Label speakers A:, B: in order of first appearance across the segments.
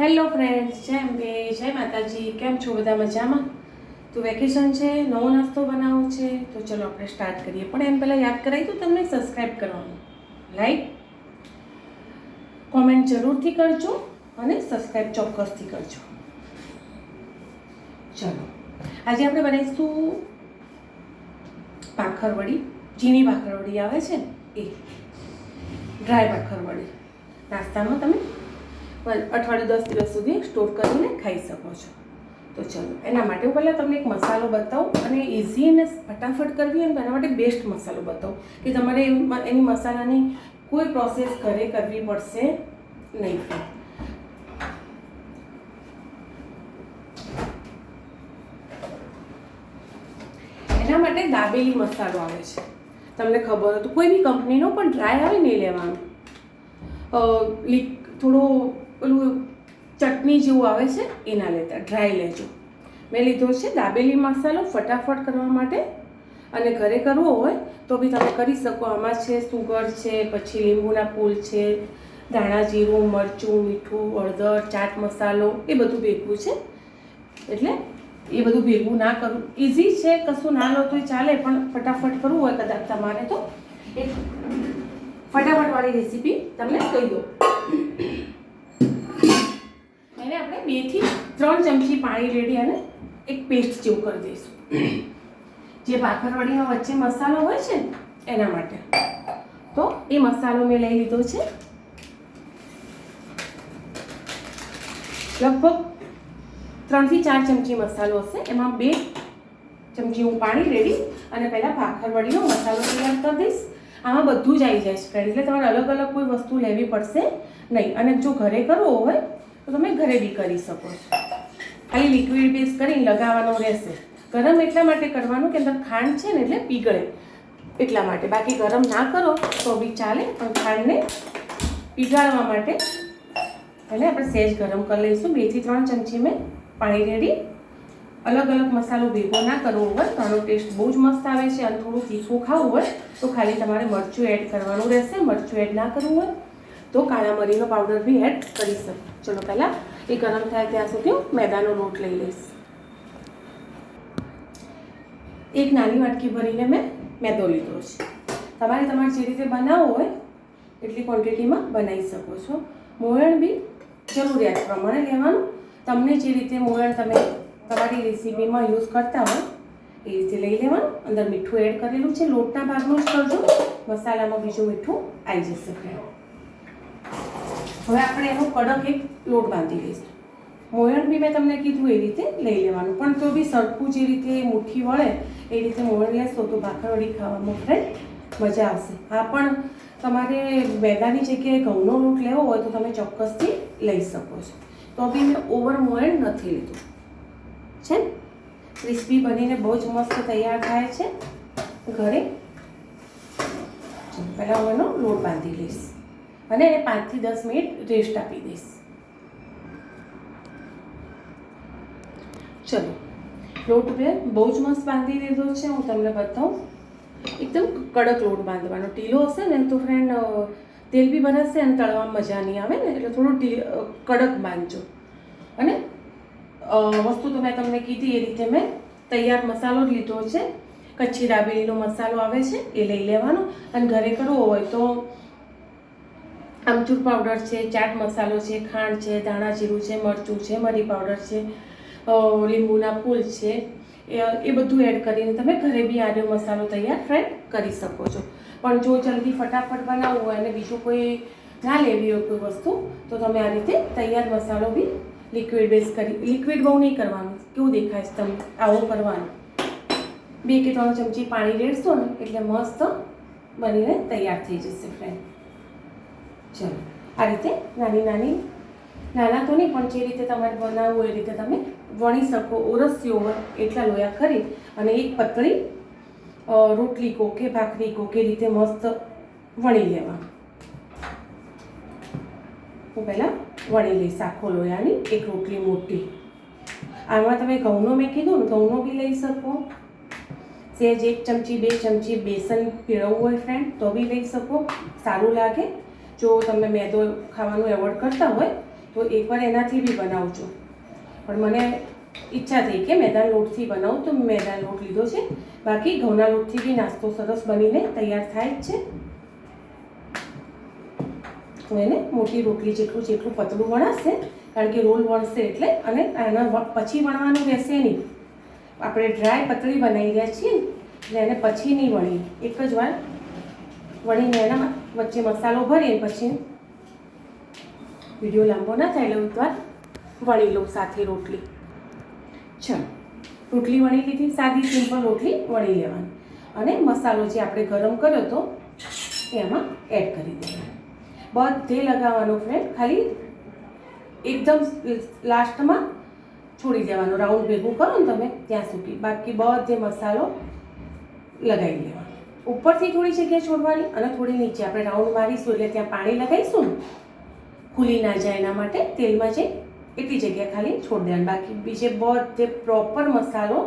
A: Hello friends જય અંબે, જય માતાજી, કેમ છો બધા મજામાં? તો વેકેશન છે, નવો નાસ્તો બનાવવો છે, તો ચલો આપણે સ્ટાર્ટ કરીએ. પણ એમ પહેલાં યાદ કરાવી દઉં તમને સબસ્ક્રાઈબ કરવાનું. લાઈક કોમેન્ટ જરૂરથી કરજો અને સબસ્ક્રાઈબ ચોક્કસથી કરજો. ચલો, આજે આપણે બનાવીશું ભાખરવડી. ઝીણી ભાખરવડી આવે છે ને? એ ડ્રાય ભાખરવડી. નાસ્તામાં તમે અઠવાડિયું દસ દિવસ સુધી સ્ટોર કરીને ખાઈ શકો છો. તો ચલો, એના માટે હું પહેલાં તમને એક મસાલો બતાવું અને ઇઝી અને ફટાફટ કરવી તો એના માટે બેસ્ટ મસાલો બતાવું કે તમારે એની મસાલાની કોઈ પ્રોસેસ ઘરે કરવી પડશે નહીં. એના માટે દાબેલી મસાલો આવે છે. તમને ખબર હોય તો કોઈ બી કંપનીનો પણ ડ્રાય આવે નહીં લેવાનો. થોડો પેલું ચટણી જેવું આવે છે, એના લેતા ડ્રાય લેજો. મેં લીધો છે દાબેલી મસાલો ફટાફટ કરવા માટે. અને ઘરે કરવો હોય તો બી તમે કરી શકો. આમાં છે સુગર છે, પછી લીંબુના ફૂલ છે, ધાણા, જીરું, મરચું, મીઠું, હળદર, ચાટ મસાલો, એ બધું ભેગું છે. એટલે એ બધું ભેગું ના કરવું ઇઝી છે, કશું ના લો તોય ચાલે, પણ ફટાફટ કરવું હોય કદાચ તમારે તો. એક ફટાફટવાળી રેસીપી તમને કહી દો એને આપણે બેથી ત્રણ ચમચી પાણી રેડી અને એક પેસ્ટ જેવું કરી દઈશું. જે ભાખરવડીનો વચ્ચે મસાલો હોય છે એના માટે. તો એ મસાલો મેં લઈ લીધો છે. લગભગ ત્રણથી ચાર ચમચી મસાલો હશે. એમાં બે ચમચી હું પાણી રેડી અને પહેલાં ભાખરવડીનો મસાલો તૈયાર કરી દઈશ. આમાં બધું જ આવી જાય છે ફ્રેન્ડ એટલે તમારે અલગ અલગ કોઈ વસ્તુ લેવી પડશે નહીં. અને જો ઘરે કરવો હોય તો તમે ઘરે બી કરી શકો છો. ખાલી લિક્વિડ બેઝ કરીને લગાવવાનો રહેશે. ગરમ એટલા માટે કરવાનું કે અંદર ખાંડ છે ને એટલે પીગળે. એટલા માટે. બાકી ગરમ ના કરો તો બી ચાલે, પણ ખાંડને પીગાળવા માટે એટલે આપણે સહેજ ગરમ કરી લઈશું. બેથી ત્રણ ચમચી મેં પાણી રેડી. અલગ અલગ મસાલો ભેગો ના કરવો હોય તો ટેસ્ટ બહુ જ મસ્ત આવે છે. અને થોડું તીખું ખાવું હોય તો ખાલી તમારે મરચું એડ કરવાનું રહેશે. મરચું એડ ના કરવું હોય તો કાળા મરીનો પાવડર બી એડ કરી શકું. ચલો પહેલાં એ ગરમ થાય ત્યાં સુધી હું મેદાનો લોટ લઈ લઈશ. એક નાની વાટકી ભરીને મેં મેદો લીધો છે. તમારે તમારે જે રીતે બનાવવો હોય એટલી ક્વોન્ટિટીમાં બનાવી શકો છો. મોયણ બી જરૂરિયાત પ્રમાણે લેવાનું. તમને જે રીતે મોયણ તમે તમારી રેસીપીમાં યુઝ કરતા હોય એ રીતે લઈ લેવાનું. અંદર મીઠું એડ કરેલું છે. લોટના ભાગનું જ કરજો. મસાલામાં બીજું મીઠું આવી જશે. હવે આપણે એનો કડક એક લોટ બાંધી લઈશું. મોયણ બી મેં તમને કીધું એ રીતે લઈ લેવાનું. પણ તો બી સરખું જે રીતે મુઠ્ઠી વળે, એ રીતે મોયણ લેશો તો ભાખરવડી ખાવામાં ફ્રેન્ડ મજા આવશે. હા, પણ તમારે મેદાની જગ્યાએ ઘઉંનો લોટ લેવો હોય તો તમે ચોક્કસથી લઈ શકો છો. તો બી મેં ઓવર મોયણ નથી લીધું. છે ક્રિસ્પી બનીને બહુ જ મસ્ત તૈયાર થાય છે. ઘરે. પહેલાં હું એનો લોટ બાંધી લઈશ. અને એને પાંચથી દસ મિનિટ રેસ્ટ આપી દઈશ. ચલો, લોટ મેં બહુ જ મસ્ત બાંધી દીધો છે, હું તમને બતાવું. એકદમ કડક લોટ બાંધવાનો. ઢીલો હશે ને તો ફ્રેન્ડ તેલ બી ભરાશે અને તળવામાં મજા નહીં આવે ને, એટલે થોડું કડક બાંધજો. અને વસ્તુ તો મેં તમને કીધી, એ રીતે મેં તૈયાર મસાલો જ લીધો છે. કચ્છી દાબેલીનો મસાલો આવે છે, એ લઈ લેવાનો. અને ઘરે કરવો હોય તો આમચૂર પાવડર છે, ચાટ મસાલો છે, ખાંડ છે, ધાણા જીરું છે, મરચું છે, મરી પાવડર છે લીંબુના ફૂલ છે, એ બધું એડ કરીને તમે ઘરે બી આનો મસાલો તૈયાર ફ્રેન્ડ કરી શકો છો. પણ જો જલ્દી ફટાફટ બનાવવું હોય અને બીજું કોઈ ના લેવી હોય કોઈ વસ્તુ, તો તમે આ રીતે તૈયાર મસાલો બી લિક્વિડ બેઝ કરી લિક્વિડ બહુ નહીં કરવાનું, કેવું દેખાય છે તમને? આવું કરવાનું. બે કે ત્રણ ચમચી પાણી રેડશો ને, એટલે મસ્ત બનીને તૈયાર થઈ જશે ફ્રેન્ડ ચલો, આ રીતે નાની નાની નાના તો નહીં પણ જે રીતે તમારે બનાવવું એ રીતે તમે વણી શકો, ઓરસ્યો હોય એટલા લોયા કરી અને એક પતળી રોટલી કો કે ભાખરી કો કે રીતે મસ્ત વણી લેવા. હું પહેલાં વણી લઈશ આખો લોયાની, એક રોટલી મોટી. આમાં તમે ઘઉંનો મેં કીધું ને, ઘઉંનો બી લઈ શકો. સહેજ એક ચમચી, બે ચમચી બેસન પીળવવું હોય ફ્રેન્ડ તો બી લઈ શકો. સારું લાગે. જો તમે મેદો ખાવાનું એવોર્ડ કરતા હોય, તો એકવાર એનાથી બી બનાવજો. પણ મને ઈચ્છા થઈ કે મેદાન લોટથી બનાવું, તો મેદાન લોટ લીધો છે. બાકી ઘઉંના લોટથી બી નાસ્તો સરસ બનીને તૈયાર થાય જ છે. હું એને મોટી રોટલી જેટલું જેટલું પતળું વણાશે, કારણ કે રોલ વણશે એટલે અને એના પછી વણવાનું રહેશે નહીં. આપણે ડ્રાય પતળી બનાવી રહ્યા છીએ, એટલે એને પછી નહીં વણી એક જ વાર વણીને એના વચ્ચે મસાલો ભરીને પછી વીડિયો લાંબો ના થાય એટલે એક વાર વણી લઉં સાથે રોટલી. ચાલો, રોટલી વણી લીધી, સાદી સિમ્પલ રોટલી વણી લેવાની. અને મસાલો જે આપણે ગરમ કર્યો હતો, એમાં એડ કરી દેવાનો. બધે લગાવવાનો ફ્રેન્ડ ખાલી એકદમ લાસ્ટમાં છોડી દેવાનો. રાઉન્ડ ભેગું કરો ને તમે, ત્યાં સુધી. બાકી બધે મસાલો લગાવી લેવાનો ઉપરથી થોડી જગ્યા છોડવાની અને થોડી નીચે. આપણે રાઉન્ડ મારીશું એટલે ત્યાં પાણી લગાવીશું ખુલી ના જાય એના માટે તેલમાં જઈ એટલી જગ્યા ખાલી છોડી દેવાની. બાકી બીજે બધે પ્રોપર મસાલો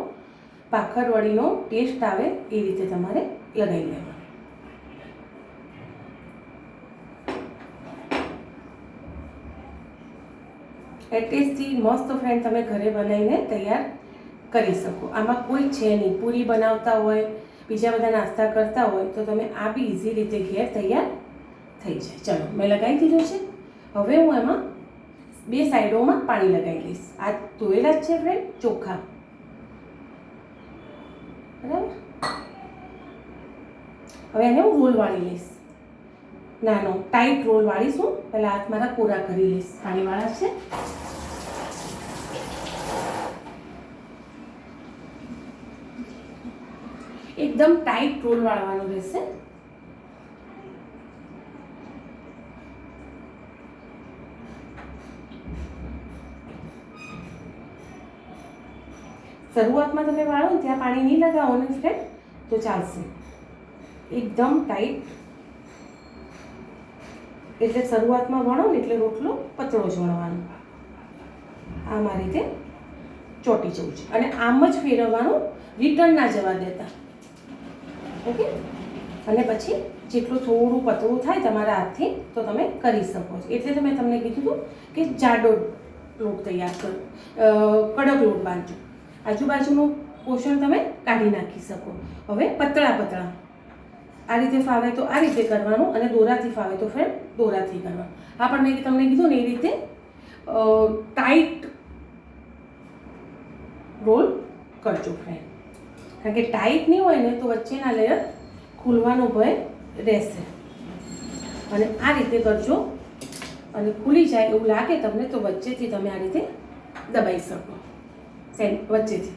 A: પાખરવડીનો ટેસ્ટ આવે એ રીતે તમારે લગાવી લેવાનો. એટલીસ્ટથી મસ્ત ફ્રેન્ડ તમે ઘરે બનાવીને તૈયાર કરી શકો. આમાં કોઈ છે નહીં. પૂરી બનાવતા હોય બીજા બધા નાસ્તા કરતા હોય તો તમે આ બી ઇઝી રીતે ઘેર તૈયાર થઈ જાય. ચલો, મેં લગાવી દીધું છે. હવે હું એમાં બે સાઈડોમાં પાણી લગાવી લઈશ. આ ધોયેલા જ છે ફ્રેન્ડ ચોખા. બરાબર? હવે એને હું રોલ વાળી લઈશ. નાનો ટાઈટ રોલ વાળીશ હું. પહેલાં હાથ મારા કોરા કરી લઈશ. પાણીવાળા છે. એકદમ ટાઈટ રોલ વાળવાનો રહેશે. શરૂઆતમાં તમે વાળો ત્યાં પાણી નહીં લગાવો ને ફ્રેન્ડ તો ચાલશે. એકદમ ટાઈટ એટલે શરૂઆતમાં વણો ને એટલે રોટલો પતળો જ વણવાનો. આમ આ રીતે ચોટી જવું છે. અને આમ જ ફેરવવાનું રિટર્ન ના જવા દેતા. ઓકે? અને પછી જેટલું થોડું પતળું થાય તમારા હાથથી, તો તમે કરી શકો છો. એટલે મેં તમને કીધું હતું કે જાડો લોટ તૈયાર કરો કડક લોટ બાંધજો. આજુબાજુનું પોષણ તમે કાઢી નાખી શકો. હવે પતળા પતળા. આ રીતે ફાવે તો આ રીતે કરવાનું અને દોરાથી ફાવે તો ફ્રેન્ડ દોરાથી કરવાનું. હા પણ મેં તમને કીધું ને એ રીતે ટાઈટ રોલ કરજો ફ્રેન્ડ કારણ કે ટાઈટ નહીં હોય ને તો વચ્ચેના લેયર ખુલવાનો ભય રહેશે. અને આ રીતે કરજો અને ખુલી જાય એવું લાગે તમને તો વચ્ચેથી તમે આ રીતે દબાઈ શકો. સેન વચ્ચેથી.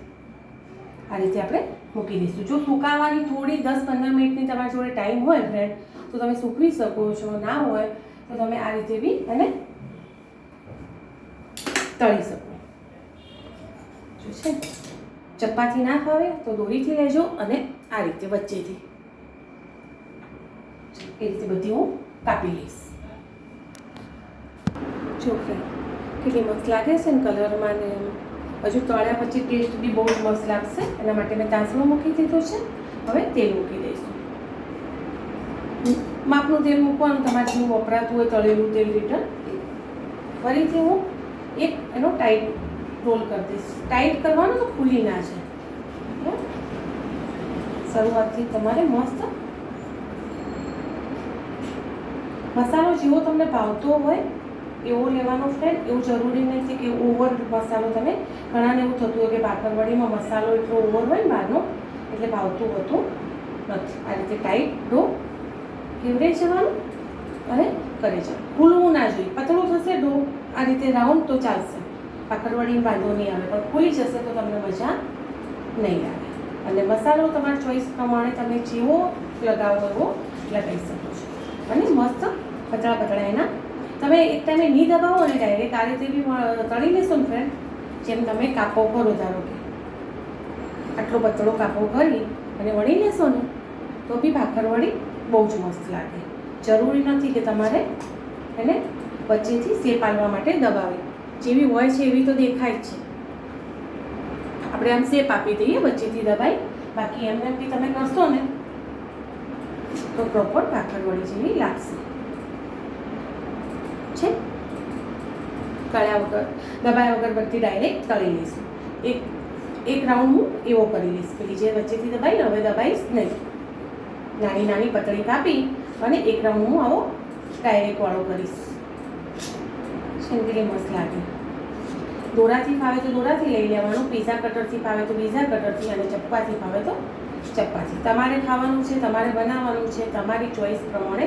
A: આ રીતે આપણે મૂકી દઈશું. જો સુકાવાની થોડી દસ પંદર મિનિટની તમારી જોડે ટાઈમ હોય ફ્રેન્ડ તો તમે સૂકવી શકો છો. ના હોય, તો તમે આ રીતે બી એને તળી શકો. જો છે ચપાતી ના ફાવે તો દોરીથી લેજો અને આ રીતે વચ્ચેથી. એ રીતે બધી હું કાપી લઈશ. જો કેટલી મસ્ત લાગે છે ને કલરમાં ને હજુ તળ્યા પછી ટેસ્ટ બી બહુ જ મસ્ત લાગશે. એના માટે મેં તાંસલો મૂકી દીધો છે. હવે તેલ મૂકી દઈશું. માપનું તેલ મૂકવાનું તમારે જેવું વપરાતું હોય તળેલું તેલ રિટર્ન ફરીથી હું એક એનો ટાઈટ રોલ કરી દઈશ. ટાઈટ કરવાનું તો ખુલી ના છે શરૂઆતથી તમારે મસ્ત મસાલો જેવો તમને ભાવતો હોય, એવો લેવાનો ફ્રેન્ડ એવું જરૂરી નથી કે ઓવર મસાલો તમે, ઘણાને એવું થતું હોય કે ભાખરવડીમાં મસાલો એટલો ઓવર હોય ને બહારનો, એટલે ભાવતું હોતું નથી. આ રીતે ટાઈટ ડો ફેવરે જવાનું? અને કરી જવાનું. ખુલવું ના જોઈએ. પતળું થશે ડો. આ રીતે રાઉન્ડ તો ચાલશે. ભાખરવડી વાંધો નહીં આવે, પણ ખુલી જશે તો તમને મજા નહીં આવે. અને મસાલો તમારા ચોઈસ પ્રમાણે તમે જેવો લગાવો એવો લગાવી શકો છો. અને મસ્ત પતળા પતળા એના. તમે એક ટાઈમે નહીં દબાવો ને ડાયરેક્ટ આ રીતે બી તળી લેશો ને ફ્રેન્ડ જેમ તમે કાપો કરો ધારો કે. આટલો પતળો કાપો કરી અને વળી લેશો ને, તો બી ભાખરવડી બહુ જ મસ્ત લાગે. જરૂરી નથી કે તમારે એને વચ્ચેથી સેપ આલવા માટે દબાવે. જેવી હોય છે એવી તો દેખાય છે. આપણે આમ શેપ આપી દઈએ, વચ્ચેથી દબાઈ. બાકી એમ એમ બી તમે કરશો ને, તો પ્રોપર ભાખરવડી જેવી લાગશે. છે? તળ્યા વગર, દબાયા વગર બધી ડાયરેક્ટ તળી લઈશું એક એક રાઉન્ડ હું એવો કરી લઈશ પેલી જે વચ્ચેથી દબાઈ, હવે દબાઈશ નહીં. નાની નાની પતળી કાપી અને એક રાઉન્ડ હું આવો ડાયરેક્ટ વાળો કરીશ. શેંગરી મસ્ત લાગે. દોરાથી ફાવે તો દોરાથી લઈ લેવાનું, પીઝા કટરથી ફાવે તો પીઝા કટરથી અને ચપ્પાથી ફાવે તો ચપ્પાથી. તમારે ખાવાનું છે, તમારે બનાવવાનું છે, તમારી ચોઈસ પ્રમાણે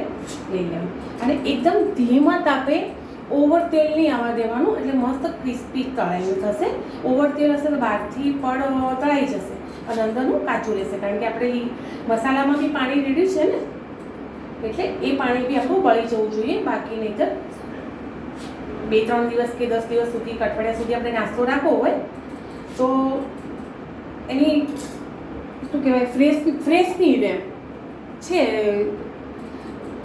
A: લઈ લેવાનું. અને એકદમ ધીમા તાપે ઓવર તેલ નહીં આવવા દેવાનું, એટલે મસ્ત ક્રિસ્પી તળાયું થશે. ઓવર તેલ હશે તો બહારથી પણ તળાઈ જશે અને અંદરનું કાચું રહેશે. કારણ કે આપણે મસાલામાં બી પાણી રેડ્યું છે ને, એટલે એ પાણી બી આપણું બળી જવું જોઈએ, બાકી નહીંતર બે ત્રણ દિવસ કે દસ દિવસ સુધી કે અઠવાડિયા સુધી આપણે નાસ્તો રાખવો હોય, તો એની, શું કહેવાય, ફ્રેશ ફ્રેશ નહીં રહે છે,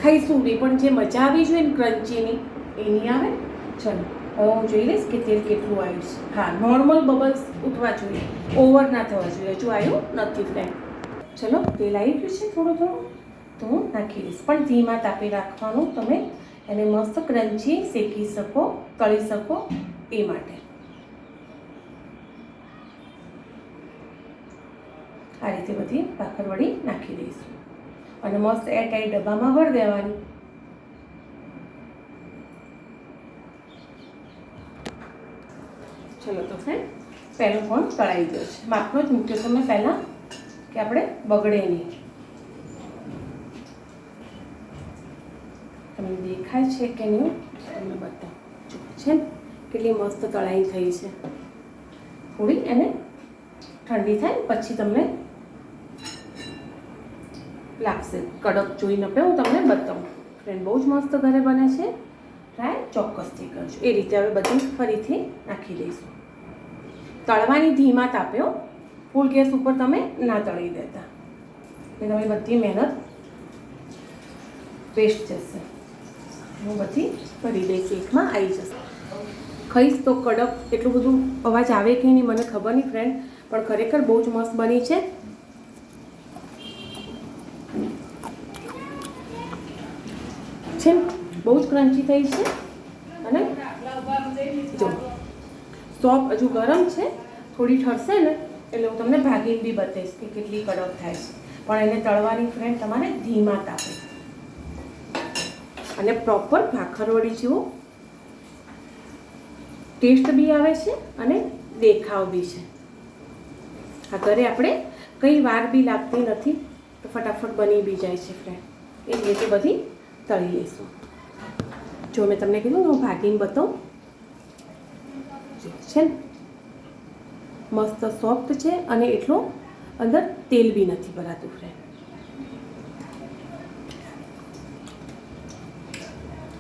A: ખાઈશું બી. પણ જે મજા આવી જોઈએ ને ક્રન્ચીની, એની આવે? ચલો હું જોઈ લઈશ કે તેલ કેટલું આવ્યું છે. હા, નોર્મલ બબલ્સ ઉઠવા જોઈએ. ઓવર ના થવા જોઈએ. હજુ આવ્યું નથી ફ્રેન્ડ. ચલો, તેલ આવી ગયું છે થોડું થોડું તો હું નાખી દઈશ. પણ ધીમા તાપે રાખવાનું તમે એને મસ્ત ક્રન્ચી શેકી શકો, તળી શકો એ માટે. આ રીતે બધી ભાખરવડી નાખી દઈશું. અને મસ્ત એરટાઈટ ડબ્બામાં ભરી દેવાની. ચલો તો ફ્રેન્ડ, પહેલો ફોન તળાઈ ગયો છે. માપનો જ મૂક્યો તમે પહેલાં કે આપણે બગડે નહીં. તમને દેખાય છે કે નહીં? તમને બતાવું. જો છે ને? કેટલી મસ્ત તળાઈ થઈ છે. થોડી એને ઠંડી થાય પછી તમને લાગશે. કડક જોઈને આપે હું તમને બતાવું. ફ્રેન્ડ બહુ જ મસ્ત ઘરે બને છે. ટ્રાય ચોક્કસથી કરજો. એ રીતે હવે બધું ફરીથી નાખી દઈશું. તળવાની ધીમા તાપ્યો ફૂલ ગેસ ઉપર તમે ના તળી દેતા. એટલે તમારી બધી મહેનત વેસ્ટ જશે. હું બધી કરી દઈશ એકમાં આવી જશે. ખાઈશ તો કડક એટલું બધું અવાજ આવે કે નહીં મને ખબર નહીં ફ્રેન્ડ પણ ખરેખર બહુ જ મસ્ત બની છે. છે બહુ જ ક્રન્ચી થઈ છે. અને જો સોપ હજુ ગરમ છે, થોડી ઠરશે ને, એટલે હું તમને ભાગીને બી બતાવીશ કે કેટલી કડક થાય છે. પણ એને તળવાની ફ્રેન્ડ તમારે ધીમા તાપે. અને પ્રોપર ભાખરવડી જેવો ટેસ્ટ બી આવે છે અને દેખાવ બી છે. આ ઘરે આપણે કંઈ વાર બી લાગતી નથી તો ફટાફટ બની બી જાય છે ફ્રેન્ડ એ રીતે બધી તળી લઈશું. જો મેં તમને કીધું હું ભાગીને બતાવું. છે ને? મસ્ત સોફ્ટ છે અને એટલો અંદર તેલ બી નથી ભરાતું ફ્રેન્ડ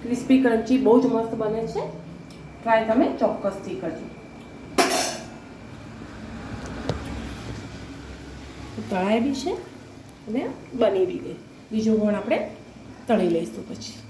A: ક્રિસ્પી ક્રન્ચી બહુ જ મસ્ત બને છે. ટ્રાય તમે ચોક્કસથી કરજો. તળાય બી છે અને બની બી ગઈ. બીજું પણ આપણે તળી લઈશું પછી.